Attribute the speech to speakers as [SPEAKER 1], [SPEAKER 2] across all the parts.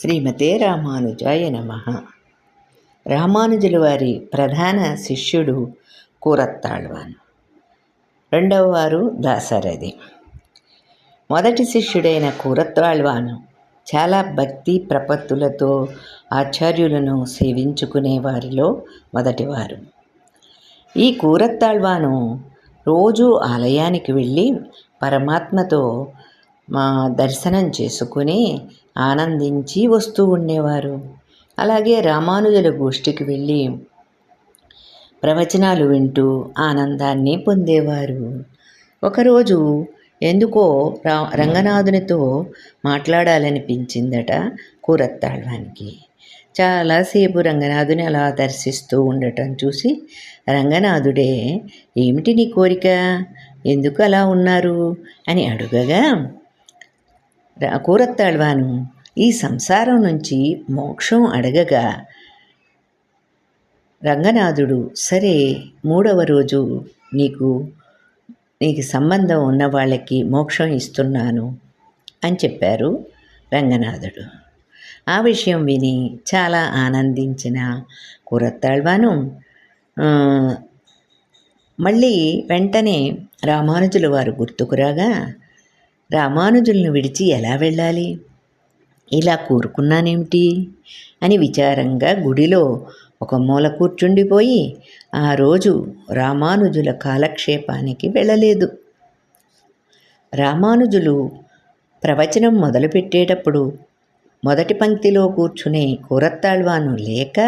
[SPEAKER 1] శ్రీమతే రామానుజాయ నమ. రామానుజుల వారి ప్రధాన శిష్యుడు కూరత్తాళ్వాన్. రెండవ వారు దాసరథి మొదటి శిష్యుడైన కూరత్తాళ్వాను చాలా భక్తి ప్రపత్తులతో ఆచార్యులను సేవించుకునే వారిలో మొదటివారు. ఈ కూరత్తాళ్వాను రోజు ఆలయానికి వెళ్ళి పరమాత్మతో మా దర్శనం చేసుకుని ఆనందించి వస్తూ ఉండేవారు. అలాగే రామానుజుల గోష్ఠికి వెళ్ళి ప్రవచనాలు వింటూ ఆనందాన్ని పొందేవారు. ఒకరోజు ఎందుకో రా రంగనాథునితో మాట్లాడాలనిపించిందట కూరత్తాళ్వానికి. చాలాసేపు రంగనాథుని అలా దర్శిస్తూ ఉండటం చూసి రంగనాథుడే ఏమిటి నీ కోరిక? ఎందుకు అలా ఉన్నారు? అని అడుగగా కూరత్తాళ్వాను ఈ సంసారం నుంచి మోక్షం అడగగా రంగనాథుడు సరే మూడవ రోజు నీకు నీకు సంబంధం ఉన్న వాళ్ళకి మోక్షం ఇస్తున్నాను అని చెప్పారు రంగనాథుడు. ఆ విషయం విని చాలా ఆనందించిన కురత్తాళ్వాను మళ్ళీ వెంటనే రామానుజుల వారు గుర్తుకురాగా రామానుజులను విడిచి ఎలా వెళ్ళాలి? ఇలా కూరుకున్నానేమిటి? అని విచారంగా గుడిలో ఒక మూల కూర్చుండిపోయి ఆ రోజు రామానుజుల కాలక్షేపానికి వెళ్ళలేదు. రామానుజులు ప్రవచనం మొదలుపెట్టేటప్పుడు మొదటి పంక్తిలో కూర్చునే కూరత్తాళ్వాను లేక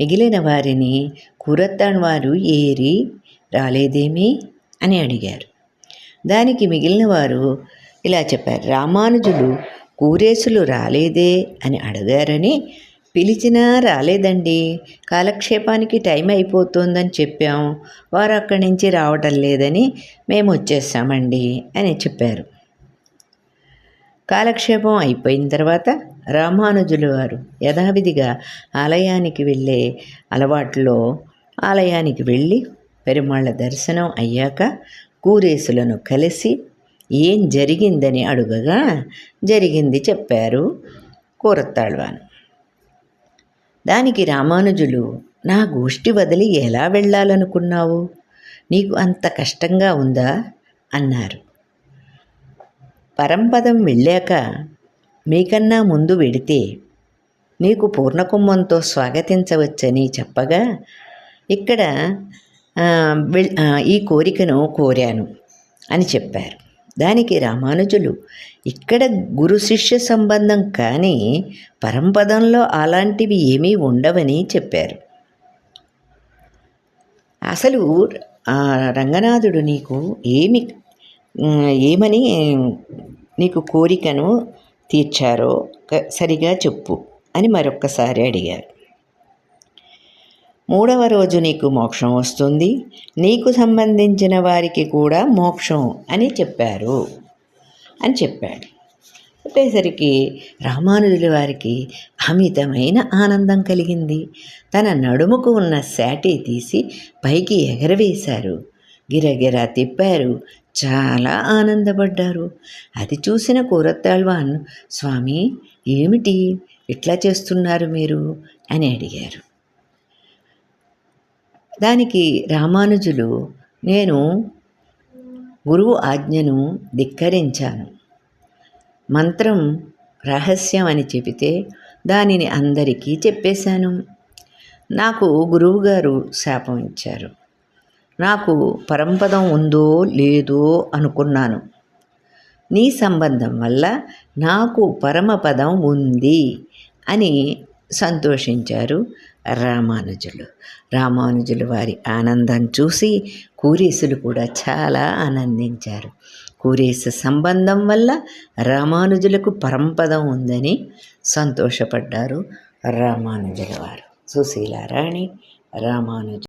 [SPEAKER 1] మిగిలిన వారిని కూరత్తాళ్వారు ఏరి రాలేదేమి? అని అడిగారు. దానికి మిగిలిన వారు ఇలా చెప్పారు. రామానుజులు కూరేసులు రాలేదే అని అడిగారని పిలిచినా రాలేదండి. కాలక్షేపానికి టైం అయిపోతుందని చెప్పాం. వారు అక్కడి నుంచి రావటం లేదని మేము వచ్చేసామండి అని చెప్పారు. కాలక్షేపం అయిపోయిన తర్వాత రామానుజులు వారు యథావిధిగా ఆలయానికి వెళ్ళే అలవాట్లో ఆలయానికి వెళ్ళి పెరుమాళ్ళ దర్శనం అయ్యాక కూరేసులను కలిసి ఏం జరిగిందని అడుగగా జరిగింది చెప్పారు కూరత్తాళ్వాను. దానికి రామానుజులు నా గోష్ఠి వదిలి ఎలా వెళ్ళాలనుకున్నావు? నీకు అంత కష్టంగా ఉందా? అన్నారు. పరంపదం వెళ్ళాక మీకన్నా ముందు వెడితే నీకు పూర్ణకుంభంతో స్వాగతించవచ్చని చెప్పగా ఇక్కడ ఈ కోరికను కోరాను అని చెప్పారు. దానికి రామానుజులు ఇక్కడ గురు శిష్య సంబంధం కానీ పరంపదంలో అలాంటివి ఏమీ ఉండవని చెప్పారు. అసలు రంగనాథుడు నీకు ఏమి ఏమని నీకు కోరికను తీర్చారో సరిగా చెప్పు అని మరొక్కసారి అడిగారు. మూడవ రోజు నీకు మోక్షం వస్తుంది. నీకు సంబంధించిన వారికి కూడా మోక్షం అని చెప్పారు అని చెప్పాడు. చెప్పేసరికి రామానుజుల వారికి అమితమైన ఆనందం కలిగింది. తన నడుముకు ఉన్న శాటి తీసి పైకి ఎగరవేశారు. గిరగిరా తిప్పారు. చాలా ఆనందపడ్డారు. అది చూసిన కూరత్తాళ్వాన్ స్వామి ఏమిటి? ఇట్లా చేస్తున్నారు మీరు? అని అడిగారు. దానికి రామానుజులు నేను గురువు ఆజ్ఞను ధిక్కరించాను. మంత్రం రహస్యం అని చెబితే దానిని అందరికీ చెప్పేశాను. నాకు గురువుగారు శాపం ఇచ్చారు. నాకు పరంపదం ఉందో లేదో అనుకున్నాను. నీ సంబంధం వల్ల నాకు పరమపదం ఉంది అని సంతోషించారు రామానుజులు. రామానుజులు వారి ఆనందం చూసి కూరేసులు కూడా చాలా ఆనందించారు. కూరేసు సంబంధం వల్ల రామానుజులకు పరంపదం ఉందని సంతోషపడ్డారు రామానుజుల వారు. సుశీలారాణి రామానుజు